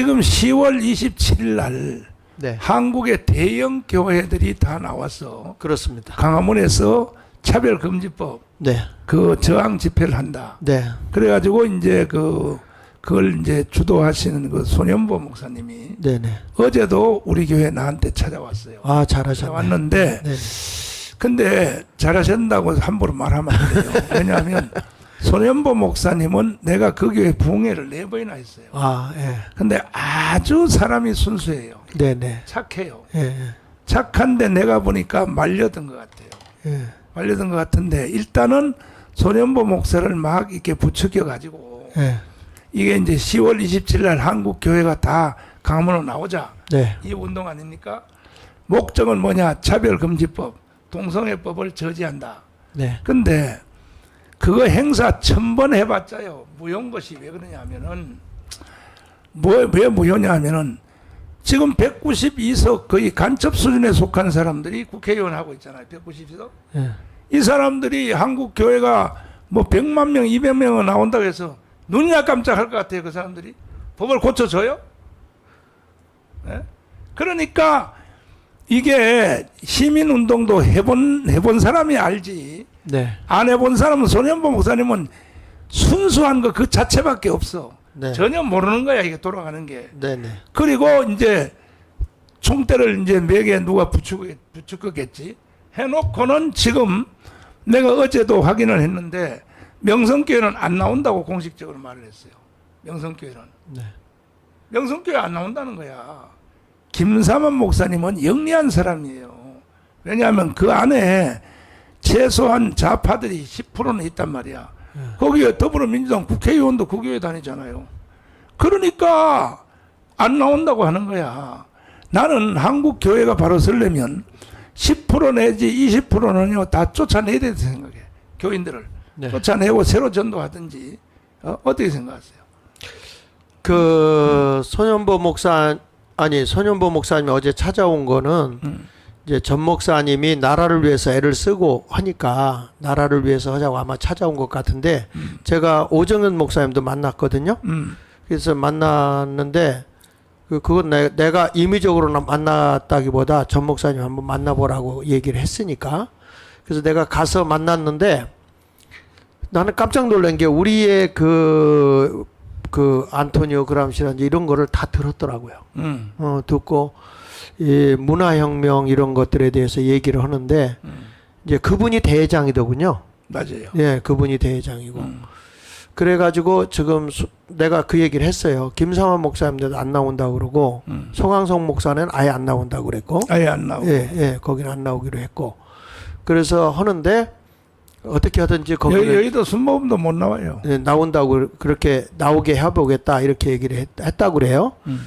지금 10월 27일 날 네. 한국의 대형 교회들이 다 나와서 그렇습니다. 강화문에서 차별 금지법 네. 그 저항 집회를 한다. 네. 그래 가지고 이제 그 그걸 이제 주도하시는 그 손현보 목사님이 네, 네. 어제도 우리 교회 나한테 찾아왔어요. 아, 잘하셨네. 찾아왔는데 네. 근데 잘하신다고 함부로 말하면 안 돼요. 왜냐하면 손현보 목사님은 내가 그 교회 부흥회를 네 번이나 했어요. 아, 예. 근데 아주 사람이 순수해요. 네, 네. 착해요. 예. 예. 착한데 내가 보니까 말려든 것 같아요. 예. 말려든 것 같은데 일단은 손현보 목사를 막 이렇게 부추겨 가지고 예. 이게 이제 10월 27일 날 한국 교회가 다 강문으로 나오자 네. 이 운동 아닙니까? 목적은 뭐냐? 차별금지법, 동성애법을 저지한다. 네. 근데 그거 행사 천 번 해봤자요. 무효인 것이 왜 그러냐면은 뭐 왜 무효냐 하면은 지금 192석 거의 간첩 수준에 속한 사람들이 국회의원 하고 있잖아요. 192석? 예. 이 사람들이 한국 교회가 뭐 100만 명 200명은 나온다고 해서 눈이나 깜짝할 것 같아요 그 사람들이. 법을 고쳐줘요? 예? 그러니까 이게 시민운동도 해본 해본 사람이 알지 네. 안 해본 사람은 손현보 목사님은 순수한 거 그 자체밖에 없어. 네. 전혀 모르는 거야 이게 돌아가는 게. 네, 네. 그리고 이제 총대를 이제 맥에 누가 붙이고 붙였겠지. 해놓고는 지금 내가 어제도 확인을 했는데 명성교회는 안 나온다고 공식적으로 말을 했어요. 명성교회는 네. 명성교회 안 나온다는 거야. 김사만 목사님은 영리한 사람이에요. 왜냐하면 그 안에 최소한 좌파들이 10%는 있단 말이야. 거기에 더불어민주당 국회의원도 그 교회 다니잖아요. 그러니까 안 나온다고 하는 거야. 나는 한국 교회가 바로 설려면 10% 내지 20%는요 다 쫓아내야 된다고 생각해. 교인들을 네. 쫓아내고 새로 전도하든지 어, 어떻게 생각하세요? 그 손현보 목사 아니 손현보 목사님이 어제 찾아온 거는 음. 이제 전 목사님이 나라를 위해서 애를 쓰고 하니까 나라를 위해서 하자고 아마 찾아온 것 같은데 제가 오정현 목사님도 만났거든요. 음, 그래서 만났는데 그 그건 내, 내가 임의적으로 나- 만났다기보다 전 목사님 한번 만나보라고 얘기를 했으니까 그래서 내가 가서 만났는데 나는 깜짝 놀란 게 우리의 그, 그 안토니오 그람시라든지 이런 거를 다 들었더라고요. 음, 어, 듣고 이 문화혁명 이런 것들에 대해서 얘기를 하는데 음. 이제 그분이 대회장이더군요. 맞아요. 예, 그분이 대회장이고. 음. 그래가지고 지금 수- 내가 그 얘기를 했어요. 김상환 목사님도 안 나온다고 그러고 음. 송항성 목사는 아예 안 나온다고 그랬고, 아예 안 나오고. 예, 예, 거기는 안 나오기로 했고. 그래서 하는데 어떻게 하든지 여, 거기는 여의도 순모음도 못 나와요. 예, 나온다고 그렇게 나오게 해보겠다 이렇게 얘기를 했, 했다고 그래요. 음.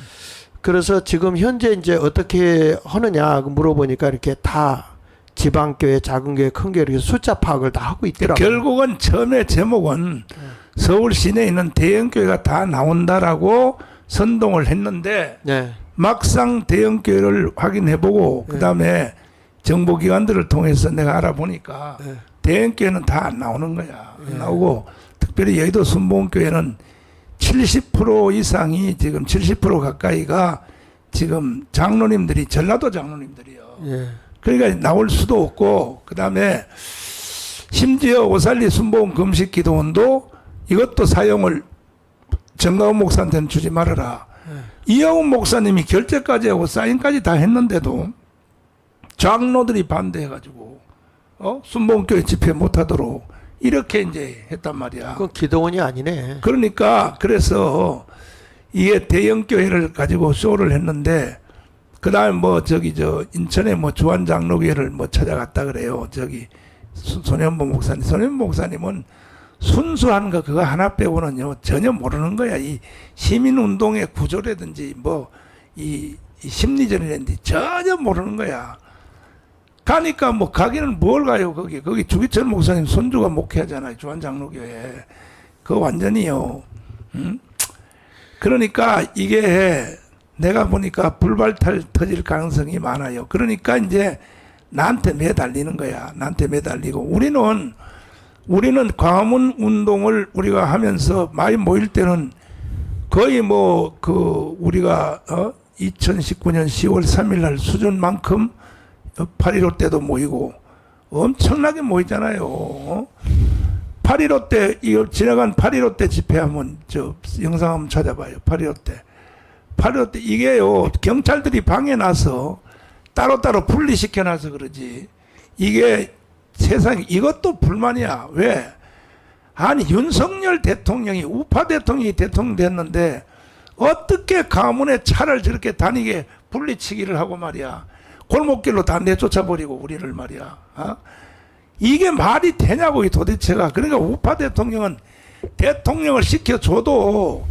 그래서 지금 현재 이제 어떻게 하느냐 물어보니까 이렇게 다 지방교회, 작은 교회, 큰 교회 이렇게 숫자 파악을 다 하고 있더라고요. 결국은 처음에 제목은 서울 시내에 있는 대형 교회가 다 나온다라고 선동을 했는데 네, 막상 대형 교회를 확인해보고 네. 그다음에 정보기관들을 통해서 내가 알아보니까 네. 대형 교회는 다 안 나오는 거야. 안 네. 나오고 특별히 여의도 순복음교회는 70% 이상이 지금 70% 가까이가 지금 장로님들이 전라도 장로님들이요. 예, 그러니까 나올 수도 없고 그다음에 심지어 오살리 순복음 금식 기도원도 이것도 사용을 정가훈 목사한테는 주지 말아라. 이영훈 목사님이 결재까지 하고 사인까지 다 했는데도 장로들이 반대해가지고 어 순복음교회 집회 못하도록 이렇게 이제 했단 말이야. 그건 기도원이 아니네. 그러니까 그래서 이게 대형 교회를 가지고 쇼를 했는데 그다음에 뭐 저기 저 인천에 뭐 주한 장로교회를 뭐 찾아갔다 그래요. 저기 수- 손현보 목사님, 손현보 목사님은 순수한 거 그거 하나 빼고는요 전혀 모르는 거야. 이 시민 운동의 구조라든지 뭐 이 심리전이라든지 전혀 모르는 거야. 가니까 뭐 가기는 뭘 가요 거기. 거기 주기철 목사님 손주가 목회하잖아요 주한 장로교회. 그거 완전히요. 음? 그러니까 이게 내가 보니까 불발탈 터질 가능성이 많아요. 그러니까 이제 나한테 매달리는 거야. 나한테 매달리고. 우리는 우리는 광화문 운동을 우리가 하면서 많이 모일 때는 거의 뭐 그 우리가 어? 2019년 10월 3일 날 수준만큼 8.15 때도 모이고 엄청나게 모이잖아요. 어? 8.15 때, 이거 지나간 8.15 때 집회하면 저 영상 한번 찾아봐요. 8.15 때. 8.15 때 이게요, 경찰들이 방에 나서 따로따로 분리시켜놔서 그러지. 이게 세상에 이것도 불만이야. 왜? 아니, 윤석열 대통령이, 우파 대통령이 대통령 됐는데 어떻게 가문의 차를 저렇게 다니게 분리치기를 하고 말이야. 골목길로 다 내쫓아버리고 우리를 말이야. 어? 이게 말이 되냐고 이 도대체가. 그러니까 우파 대통령은 대통령을 시켜줘도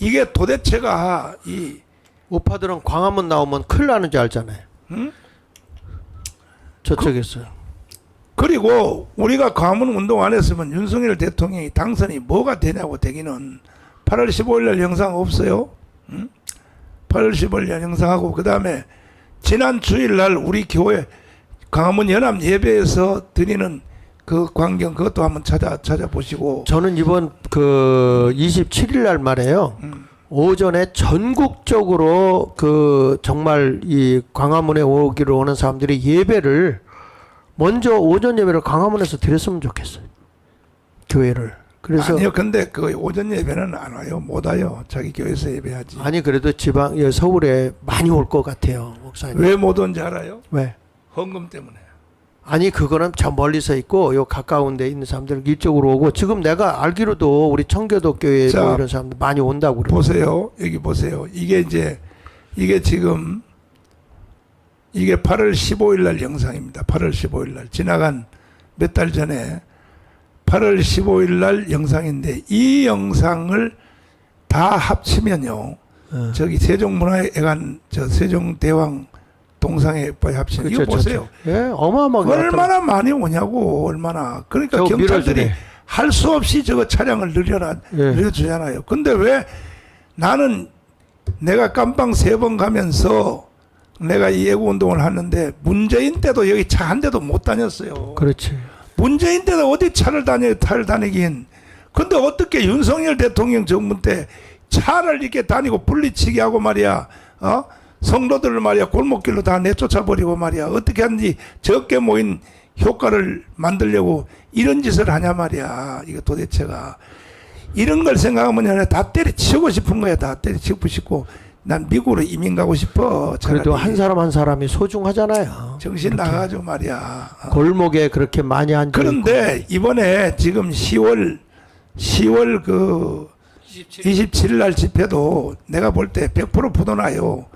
이게 도대체가 이 우파들은 광화문 나오면 큰일 나는 줄 알잖아요. 응? 저쪽에서. 그리고 우리가 가문 운동 안 했으면 윤석열 대통령이 당선이 뭐가 되냐고 되기는 8월 15일 날 영상 없어요. 응? 8월 15일 날 영상하고 그 다음에 지난 주일 날 우리 교회 강화문 연합 예배에서 드리는 그 광경 그것도 한번 찾아 찾아보시고 저는 이번 그 27일 날 말이에요. 음. 오전에 전국적으로 그 정말 이 광화문에 오기로 오는 사람들이 예배를 먼저 오전 예배를 광화문에서 드렸으면 좋겠어요. 교회를. 그래서 아니요 근데 그 오전 예배는 안 와요 못 와요 자기 교회에서 예배하지 아니 그래도 지방 예, 서울에 많이 올 것 같아요, 목사님. 왜 못 온지 알아요? 왜? 헌금 때문에 아니 그거는 저 멀리서 있고 요 가까운 데 있는 사람들 이쪽으로 오고 지금 내가 알기로도 우리 청교도 교회 자, 뭐 이런 사람들 많이 온다고 그래요. 보세요. 여기 보세요. 이게 이제 이게 지금 이게 8월 15일 날 영상입니다. 8월 15일 날 지나간 몇 달 전에 8월 15일 날 영상인데 이 영상을 다 합치면요. 어. 저기 세종문화회관 저 세종대왕 동상에 합치면 이거 그렇죠, 보세요. 예, 어마어마하게 얼마나 많이 오냐고 얼마나 그러니까 경찰들이. 할 수 없이 저거 차량을 늘려라 예. 늘려주잖아요. 근데 왜 나는 내가 깜빵 세 번 가면서 내가 이 예고 운동을 하는데 문재인 때도 여기 차 한 대도 못 다녔어요. 그렇지. 문재인 때도 어디 차를 다녀 차를 다니긴. 근데 어떻게 윤석열 대통령 정부 때 차를 이렇게 다니고 분리치기 하고 말이야. 어? 성도들을 말이야 골목길로 다 내쫓아 버리고 말이야. 어떻게 하는지 적게 모인 효과를 만들려고 이런 짓을 하냐 말이야. 이거 도대체가 이런 걸 생각하면 다 때려치우고 싶은 거야. 다 때려치우고 싶고 난 미국으로 이민 가고 싶어. 그래도. 한 사람 한 사람이 소중하잖아요. 정신 나가죠 말이야. 어. 골목에 그렇게 많이 앉아 그런데 이번에 지금 10월 10월 그 27일 날 집회도 내가 볼 때 100% 부도나요.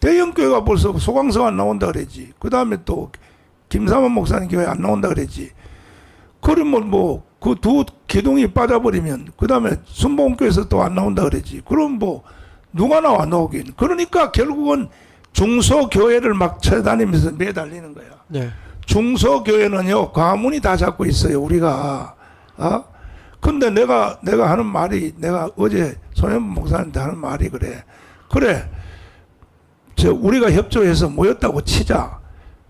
대형교회가 벌써 소강성 안 나온다 그랬지. 그 다음에 또 김사만 목사님 교회 안 나온다 그랬지. 그러면 뭐 그 두 기둥이 빠져버리면 그 다음에 순복음교회에서 또 안 나온다 그랬지. 그럼 뭐 누가 나와 나오긴. 그러니까 결국은 중소교회를 막 쳐다니면서 매달리는 거야. 네. 중소교회는요 가문이 다 잡고 있어요 우리가. 어? 근데 내가 내가 하는 말이 내가 어제 손현 목사님한테 하는 말이 그래. 그래. 저 우리가 협조해서 모였다고 치자.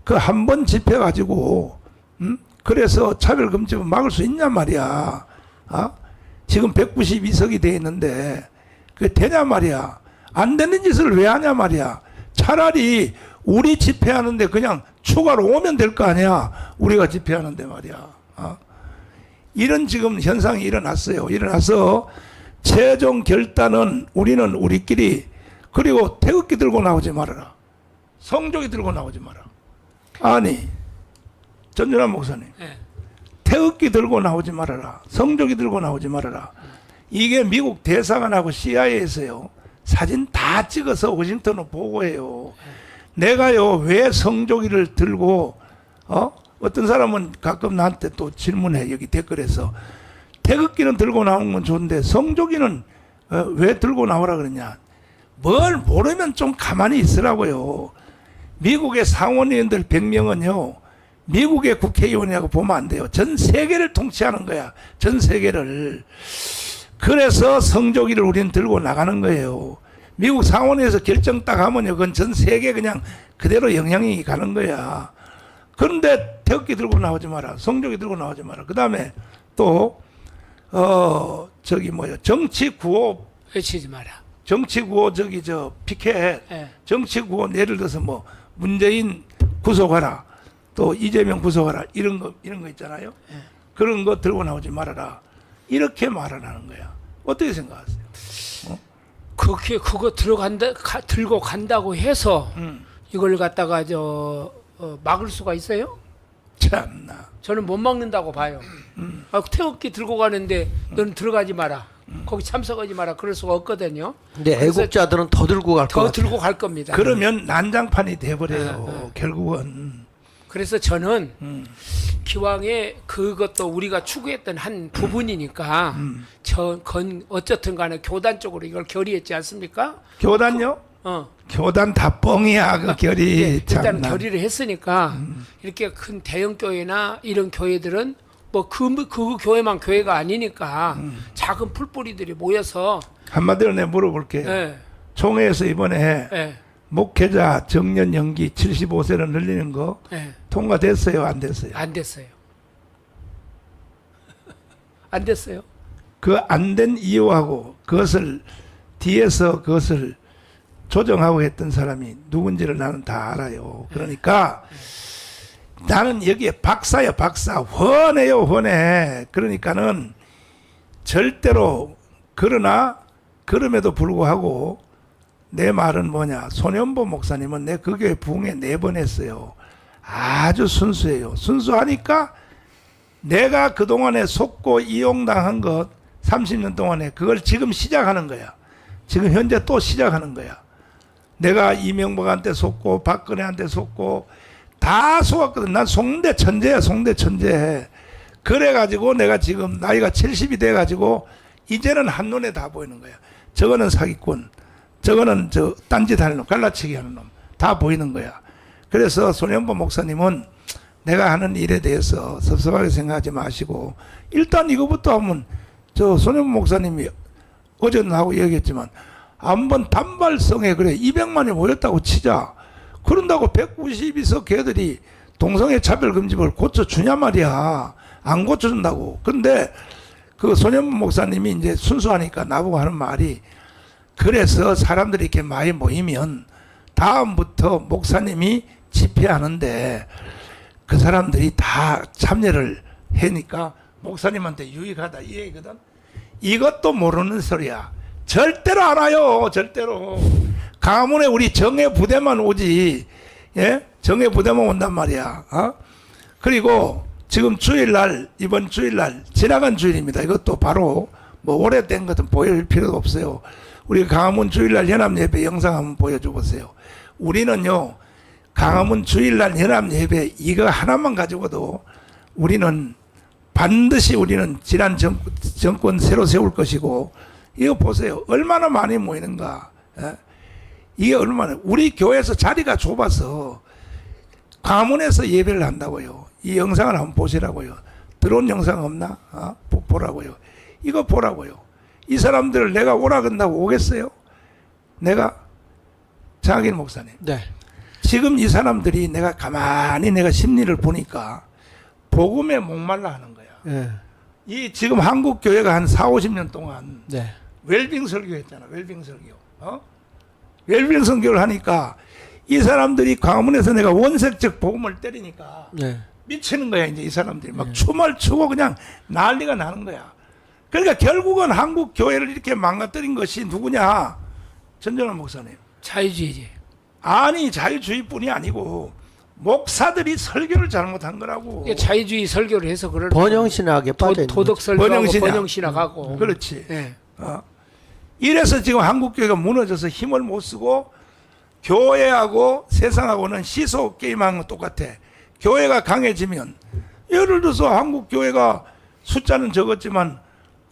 그 한 번 집회 가지고 음? 그래서 차별 금지를 막을 수 있냔 말이야. 어? 지금 192석이 돼 있는데 그게 되냐 말이야 안 되는 짓을 왜 하냐 말이야 차라리 우리 집회하는데 그냥 추가로 오면 될 거 아니야. 우리가 집회하는데 말이야. 어? 이런 지금 현상이 일어났어요. 일어나서 최종 결단은 우리는 우리끼리 그리고 태극기 들고 나오지 말아라. 성조기 들고 나오지 마라. 아니 전준환 목사님 태극기 들고 나오지 말아라. 성조기 들고 나오지 말아라. 이게 미국 대사관하고 CIA에서요. 사진 다 찍어서 워싱턴으로 보고해요. 내가요 왜 성조기를 들고 어? 어떤 사람은 가끔 나한테 또 질문해 여기 댓글에서. 태극기는 들고 나오는 건 좋은데 성조기는 어, 왜 들고 나오라 그러냐. 뭘 모르면 좀 가만히 있으라고요. 미국의 상원의원들 100명은요 미국의 국회의원이라고 보면 안 돼요. 전 세계를 통치하는 거야 전 세계를 그래서 성조기를 우리는 들고 나가는 거예요. 미국 상원에서 결정 딱 하면요, 그건 전 세계 그냥 그대로 영향이 가는 거야. 그런데 태극기 들고 나오지 마라. 성조기 들고 나오지 마라. 그 다음에 또, 어, 저기 뭐야, 정치 구호 외치지 마라. 정치 구호 저기 저 피켓 예. 정치 구호 예를 들어서 뭐 문재인 구속하라 또 이재명 구속하라 이런 거 이런 거 있잖아요. 그런 거 들고 나오지 말아라 이렇게 말을 하는 거야. 어떻게 생각하세요? 그렇게 그거 들어간다 가, 들고 간다고 해서 음, 이걸 갖다가 저 어, 막을 수가 있어요? 참나. 저는 못 막는다고 봐요. 아, 태극기 들고 가는데 너는 들어가지 마라. 거기 참석하지 마라. 그럴 수가 없거든요. 근데 애국자들은 더 들고 갈것더 같아요. 들고 갈 겁니다. 그러면 난장판이 돼버려요. 네, 네. 결국은. 그래서 저는 음, 기왕에 그것도 우리가 추구했던 한 부분이니까 음. 저 건 어쨌든 간에 교단 쪽으로 이걸 결의했지 않습니까? 교단요? 어. 교단 다 뻥이야 그 결이 예, 일단 참나. 결의를 했으니까 이렇게 큰 대형 교회나 이런 교회들은 뭐그 그 교회만 교회가 아니니까 작은 풀뿌리들이 모여서 한마디로 내가 물어볼게요. 예, 총회에서 이번에 예, 목회자 정년 연기 75세로 늘리는 거 예, 통과됐어요? 안 됐어요? 안 됐어요. 안 됐어요. 그 안 된 이유하고 그것을 뒤에서 그것을 조정하고 했던 사람이 누군지를 나는 다 알아요. 그러니까 나는 여기에 박사야 박사 훤해요 훤해. 그러니까는 절대로 그러나 그럼에도 불구하고 내 말은 뭐냐 손현보 목사님은 내 그 교회 부흥회 네번 했어요. 아주 순수해요. 순수하니까 내가 그동안에 속고 이용당한 것 30년 동안에 그걸 지금 시작하는 거야. 지금 현재 또 시작하는 거야. 내가 이명박한테 속고 박근혜한테 속고 다 속았거든. 난 송대 천재야, 송대 천재. 그래가지고 내가 지금 나이가 70이 돼가지고 이제는 한눈에 다 보이는 거야. 저거는 사기꾼, 저거는 저 딴짓 하는 놈, 갈라치기 하는 놈. 다 보이는 거야. 그래서 손현보 목사님은 내가 하는 일에 대해서 섭섭하게 생각하지 마시고 일단 이거부터 하면 저 손현보 목사님이 어제는 하고 얘기했지만 한번 단발성에 그래 200만이 모였다고 치자 그런다고 192석 걔들이 동성애 차별 금지법을 고쳐주냐 말이야 안 고쳐준다고 근데 그 손현보 목사님이 이제 순수하니까 나보고 하는 말이 그래서 사람들이 이렇게 많이 모이면 다음부터 목사님이 집회하는데 그 사람들이 다 참여를 하니까 목사님한테 유익하다 이 얘기거든. 이것도 모르는 소리야. 절대로 알아요. 절대로. 가문에 우리 정예 부대만 오지. 예? 정예 부대만 온단 말이야. 어? 그리고 지금 주일날 이번 주일날 지나간 주일입니다. 이것도 바로 뭐 오래된 것은 보일 필요도 없어요. 우리 강화문 주일날 연합 예배 영상 한번 보여줘 보세요. 우리는요 강화문 주일날 연합 예배 이거 하나만 가지고도 우리는 반드시 우리는 지난 정, 정권 새로 세울 것이고 이거 보세요. 얼마나 많이 모이는가. 예? 이게 얼마나 우리 교회에서 자리가 좁아서 가문에서 예배를 한다고요. 이 영상을 한번 보시라고요. 들어온 영상 없나? 어? 보- 보라고요. 이거 보라고요 이 사람들을 내가 오라 건다고 오겠어요 내가 장학인 목사님 네. 지금 이 사람들이 내가 가만히 내가 심리를 보니까 복음에 목말라 하는 거야. 예. 이 지금 한국 교회가 한 4, 50년 동안 네. 웰빙 설교 했잖아. 웰빙 설교. 어? 웰빙 설교를 하니까 이 사람들이 광화문에서 내가 원색적 복음을 때리니까 네. 미치는 거야. 이제 이 사람들이 막 춤을 추고 그냥 난리가 나는 거야. 그러니까 결국은 한국 교회를 이렇게 망가뜨린 것이 누구냐? 전정환 목사님. 자유주의지. 아니 자유주의뿐이 아니고 목사들이 설교를 잘못한 거라고. 자유주의 설교를 해서 그럴 번영신학에 빠져 도, 도덕 설교하고 번영신학. 번영신학하고 그렇지. 예. 어? 이래서 지금 한국 교회가 무너져서 힘을 못 쓰고 교회하고 세상하고는 시소 게임하는 거 똑같아. 교회가 강해지면 예를 들어서 한국 교회가 숫자는 적었지만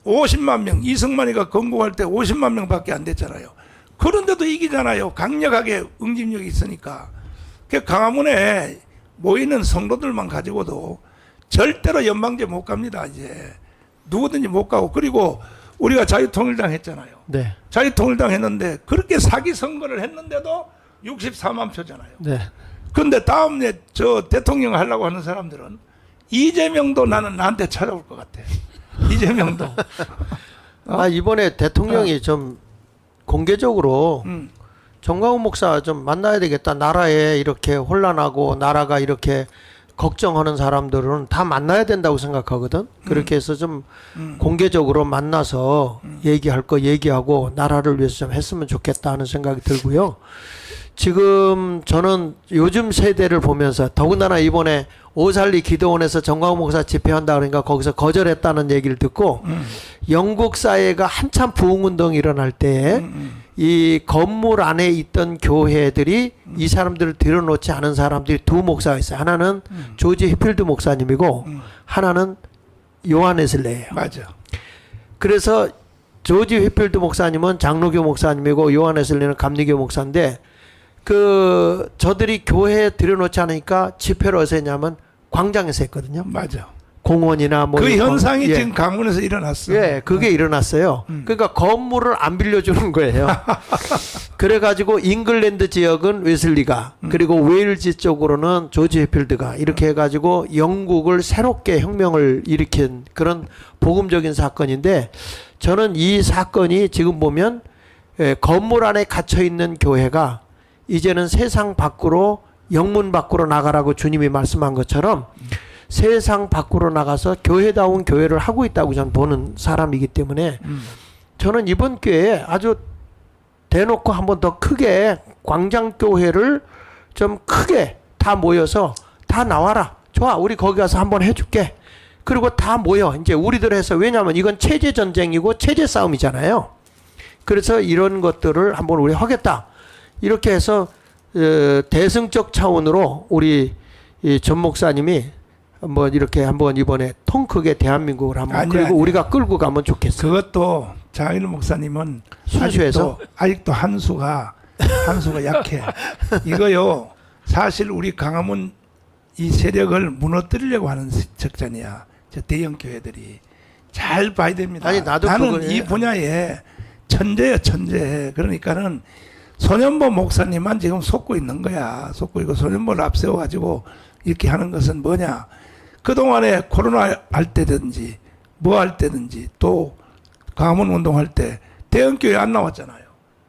50만 명 이승만이가 건국할 때 50만 명밖에 안 됐잖아요. 그런데도 이기잖아요. 강력하게 응집력이 있으니까. 그 강화문에 모이는 성도들만 가지고도 절대로 연방제 못 갑니다. 이제 누구든지 못 가고 그리고 우리가 자유통일당 했잖아요. 네. 자유통일당 했는데 그렇게 사기 선거를 했는데도 64만 표잖아요. 네. 근데 다음에 저 대통령 하려고 하는 사람들은 이재명도 나는 나한테 찾아올 것 같아. 이재명도. 어? 아 이번에 대통령이 좀 공개적으로 음. 정광훈 목사 좀 만나야 되겠다. 나라에 이렇게 혼란하고 나라가 이렇게 걱정하는 사람들은 다 만나야 된다고 생각하거든. 그렇게 해서 좀 음. 공개적으로 만나서 얘기할 거 얘기하고 나라를 위해서 좀 했으면 좋겠다 하는 생각이 들고요. 지금 저는 요즘 세대를 보면서 더군다나 이번에 오살리 기도원에서 정광훈 목사 집회한다 그러니까 거기서 거절했다는 얘기를 듣고 음. 영국 사회가 한참 부흥운동이 일어날 때 음. 이 건물 안에 있던 교회들이 이 사람들을 들여놓지 않은 사람들이 두 목사가 있어요. 하나는 조지 히필드 목사님이고 음. 하나는 요한 웨슬레예요. 맞아. 그래서 조지 휘필드 목사님은 장로교 목사님이고 요한 웨슬리는 감리교 목사인데 그 저들이 교회에 들여놓지 않으니까 집회를 어디서 했냐면 광장에서 했거든요. 맞아. 공원이나 뭐그이 광- 현상이 예. 지금 강원에서 일어났어. 예, 그게 일어났어요. 음. 그러니까 건물을 안 빌려주는 거예요. 그래가지고 잉글랜드 지역은 웨슬리가 음. 그리고 웨일즈 쪽으로는 조지 해필드가 이렇게 해가지고 영국을 새롭게 혁명을 일으킨 그런 복음적인 사건인데 저는 이 사건이 지금 보면 예, 건물 안에 갇혀 있는 교회가 이제는 세상 밖으로 영문 밖으로 나가라고 주님이 말씀한 것처럼 세상 밖으로 나가서 교회다운 교회를 하고 있다고 저는 보는 사람이기 때문에 음. 저는 이번 기회에 아주 대놓고 한번 더 크게 광장 교회를 좀 크게 다 모여서 다 나와라. 좋아. 우리 거기 가서 한번 해줄게. 그리고 다 모여. 이제 우리들 해서 왜냐하면 이건 체제 전쟁이고 체제 싸움이잖아요. 그래서 이런 것들을 한번 우리 하겠다. 이렇게 해서 어, 대승적 차원으로 우리 이전 목사님이 한번 이렇게 한번 이번에 통 크게 대한민국을 한번 아니야, 그리고 아니야. 우리가 끌고 가면 좋겠어. 그것도 장일 목사님은 순수해서? 아직도, 아직도 한수가 한수가 약해. 이거요. 사실 우리 강화문 이 세력을 무너뜨리려고 하는 적전이야. 저 대형 교회들이 잘 봐야 됩니다. 아니, 나도 나는 그거에- 이 분야에 천재야 천재. 그러니까는 소년보 목사님만 지금 속고 있는 거야. 속고 있고 소년보를 앞세워 가지고 이렇게 하는 것은 뭐냐? 그 동안에 코로나 할 때든지 뭐 할 때든지 또 강화문 운동할 때 대형교회 안 나왔잖아요.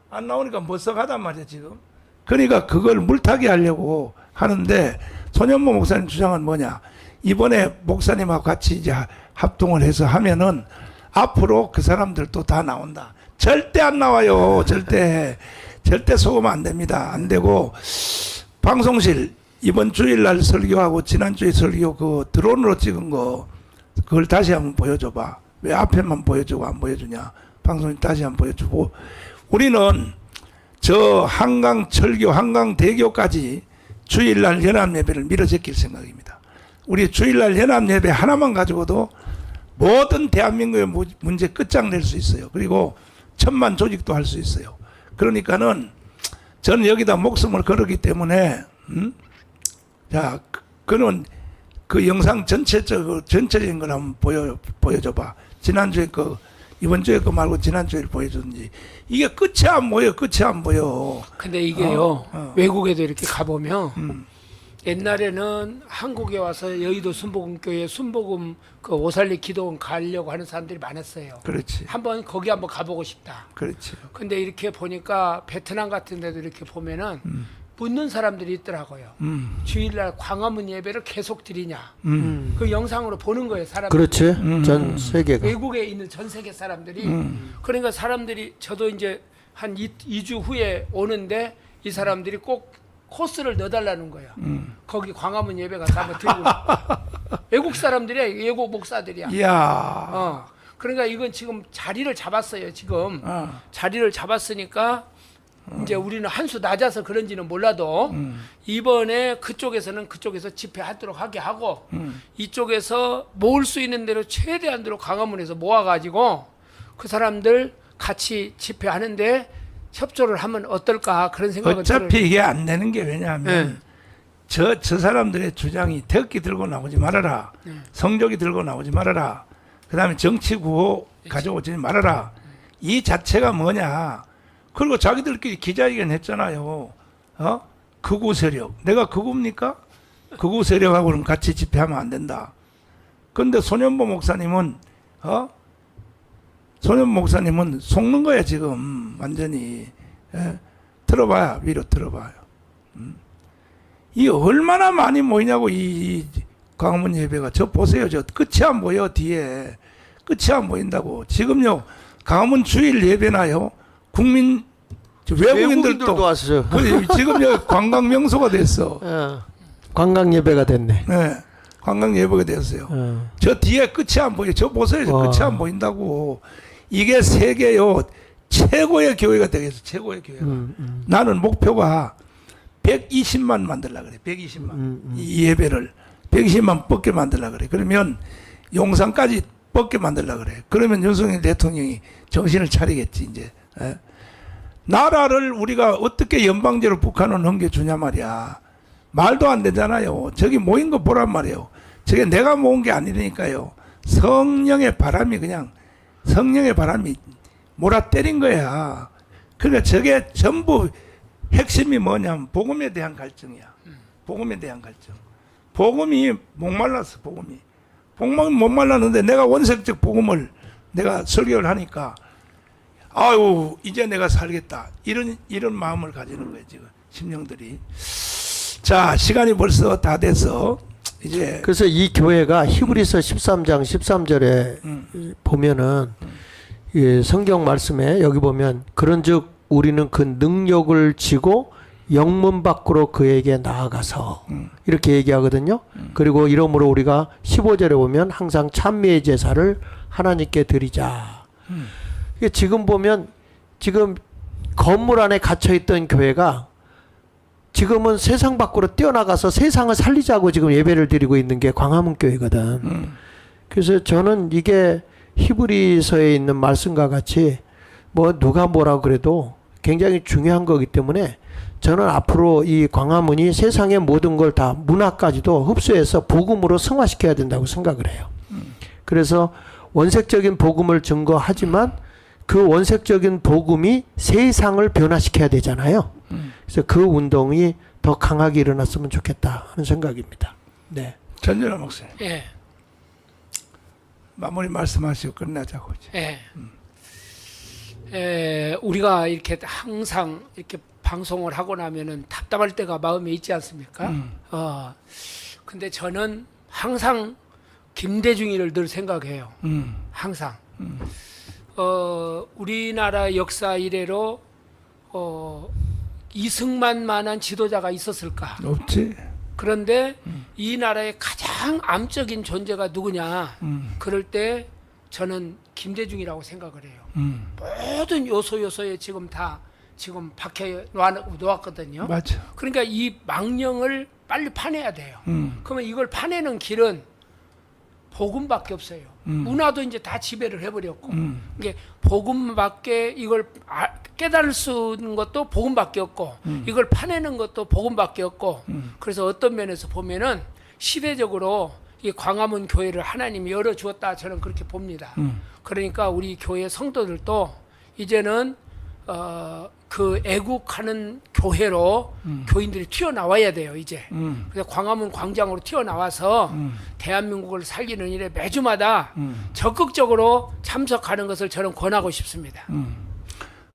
안 나오니까 머쓱하단 말이야 지금. 그러니까 그걸 물타기 하려고 하는데 손현모 목사님 주장은 뭐냐? 이번에 목사님하고 같이 이제 합동을 해서 하면은 앞으로 그 사람들도 다 나온다. 절대 안 나와요. 절대 절대 속으면 안 됩니다. 안 되고 방송실 이번 주일날 설교하고 지난주에 설교 그 드론으로 찍은 거 그걸 다시 한번 보여줘봐. 왜 앞에만 보여주고 안 보여주냐? 방송이 다시 한번 보여주고 우리는 저 한강 철교, 한강 대교까지 주일날 연합 예배를 밀어제낄 생각입니다. 우리 주일날 연합 예배 하나만 가지고도 모든 대한민국의 무- 문제 끝장낼 수 있어요. 그리고 천만 조직도 할 수 있어요. 그러니까는 저는 여기다 목숨을 걸었기 때문에 음? 자, 그- 그는 그 영상 전체적 전체적인 걸 한번 보여 보여줘봐. 지난주에 그 이번 주에 거 말고 지난주에 보여줬는지 이게 끝이 안 보여, 끝이 안 보여. 근데 이게요 어, 어. 외국에도 이렇게 가보면 음. 옛날에는 한국에 와서 여의도 순복음교회 순복음 그 오살리 기도원 가려고 하는 사람들이 많았어요. 그렇지, 한번 거기 한번 가보고 싶다. 그렇지. 근데 이렇게 보니까 베트남 같은 데도 이렇게 보면은 묻는 사람들이 있더라고요. 음, 주일날 광화문 예배를 계속 드리냐. 음, 그 영상으로 보는 거예요, 사람들이. 그렇지. 음. 전 세계가. 외국에 있는 전 세계 사람들이 음. 그러니까 사람들이 저도 이제 한 2, 주 후에 오는데 이 사람들이 꼭 코스를 넣어달라는 거예요. 음. 거기 광화문 예배 가서 한번 드리고 외국 사람들이야 외국 목사들이야. 이야, 어. 그러니까 이건 지금 자리를 잡았어요. 지금 어, 자리를 잡았으니까 이제 우리는 한 수 낮아서 그런지는 몰라도 음, 이번에 그쪽에서는 그쪽에서 집회하도록 하게 하고 음. 이쪽에서 모을 수 있는 대로 최대한대로 강화문에서 모아가지고 그 사람들 같이 집회하는데 협조를 하면 어떨까 그런 생각을 어차피 이게 안 되는 게 왜냐하면 네. 저, 저 사람들의 주장이 태극기 들고 나오지 말아라. 네. 성적이 들고 나오지 말아라. 그 다음에 정치 구호 가져오지 말아라. 이 자체가 뭐냐. 그리고 자기들끼리 기자회견 했잖아요. 어? 극우 세력. 내가 극우입니까? 극우 세력하고는 같이 집회하면 안 된다. 근데 손현보 목사님은, 어? 소년 목사님은 속는 거야 지금 완전히 예? 들어봐요 위로 들어봐요. 음. 이 얼마나 많이 모이냐고 이, 이 광화문 예배가 저 보세요 저 끝이 안 보여 뒤에 끝이 안 보인다고 지금요 광화문 주일 예배나요 국민 저 외국인들도 외국인들도 왔어요. 그 지금 여기 관광 명소가 됐어. 어, 관광 예배가 됐네. 네. 관광 예배가 됐어요. 어. 저 뒤에 끝이 안 보여. 저 보세요. 저 와. 끝이 안 보인다고. 이게 세계요 최고의 교회가 되겠어. 최고의 교회가. 음, 음, 나는 목표가 120만 만들라 그래. 120만. 음, 음. 이 예배를 120만 뻗게 만들라 그래. 그러면 용산까지 뻗게 만들라 그래. 그러면 윤석열 대통령이 정신을 차리겠지 이제. 예? 나라를 우리가 어떻게 연방제로 북한을 넘겨주냐 말이야. 말도 안 되잖아요. 저기 모인 거 보란 말이에요. 저게 내가 모은 게 아니라니까요. 성령의 바람이 그냥 성령의 바람이 몰아 때린 거야. 그러니까 저게 전부 핵심이 뭐냐면 복음에 대한 갈증이야. 복음에 대한 갈증. 복음이 목말랐어, 복음이. 복음은 못 말랐는데 내가 원색적 복음을 내가 설교를 하니까 아유, 이제 내가 살겠다. 이런, 이런 마음을 가지는 거예요, 지금. 심령들이. 자, 시간이 벌써 다 돼서 이제 그래서 이 교회가 히브리서 13장 13절에 음. 보면은 이 성경 말씀에 여기 보면 그런즉 우리는 그 능력을 지고 영문 밖으로 그에게 나아가서 음. 이렇게 얘기하거든요. 그리고 이러므로 우리가 15절에 보면 항상 찬미의 제사를 하나님께 드리자. 음. 지금 보면 지금 건물 안에 갇혀 있던 교회가 지금은 세상 밖으로 뛰어나가서 세상을 살리자고 지금 예배를 드리고 있는 게 광화문 교회거든. 음. 그래서 저는 이게 히브리서에 있는 말씀과 같이 뭐 누가 뭐라고 그래도 굉장히 중요한 거기 때문에 저는 앞으로 이 광화문이 세상의 모든 걸 다 문화까지도 흡수해서 복음으로 승화시켜야 된다고 생각을 해요. 그래서 원색적인 복음을 증거하지만 그 원색적인 복음이 세상을 변화시켜야 되잖아요. 그래서 그 운동이 더 강하게 일어났으면 좋겠다 하는 생각입니다. 네. 전준아 목사님 예, 마무리 말씀하시고 끝나자고 이제. 예. 에, 우리가 이렇게 항상 이렇게 방송을 하고 나면은 답답할 때가 마음에 있지 않습니까? 음. 어, 근데 저는 항상 김대중이를 늘 생각해요. 음. 항상. 어, 우리나라 역사 이래로 어, 이승만만한 지도자가 있었을까? 없지. 그런데 이 나라의 가장 암적인 존재가 누구냐? 음. 그럴 때 저는 김대중이라고 생각을 해요. 음. 모든 요소 요소에 지금 다 지금 박혀 놓았거든요. 맞아. 그러니까 이 망령을 빨리 파내야 돼요. 음. 그러면 이걸 파내는 길은 복음밖에 없어요. 음. 문화도 이제 다 지배를 해버렸고 음. 이게 복음밖에 이걸 아- 깨달을 수 있는 것도 복음밖에 없고 이걸 파내는 것도 복음밖에 없고 음. 그래서 어떤 면에서 보면은 시대적으로 이 광화문 교회를 하나님이 열어 주었다 저는 그렇게 봅니다. 음. 그러니까 우리 교회 성도들도 이제는 어, 그 애국하는 교회로 교인들이 튀어나와야 돼요 이제. 음. 그래서 광화문 광장으로 튀어나와서 음. 대한민국을 살리는 일에 매주마다 음. 적극적으로 참석하는 것을 저는 권하고 싶습니다. 음.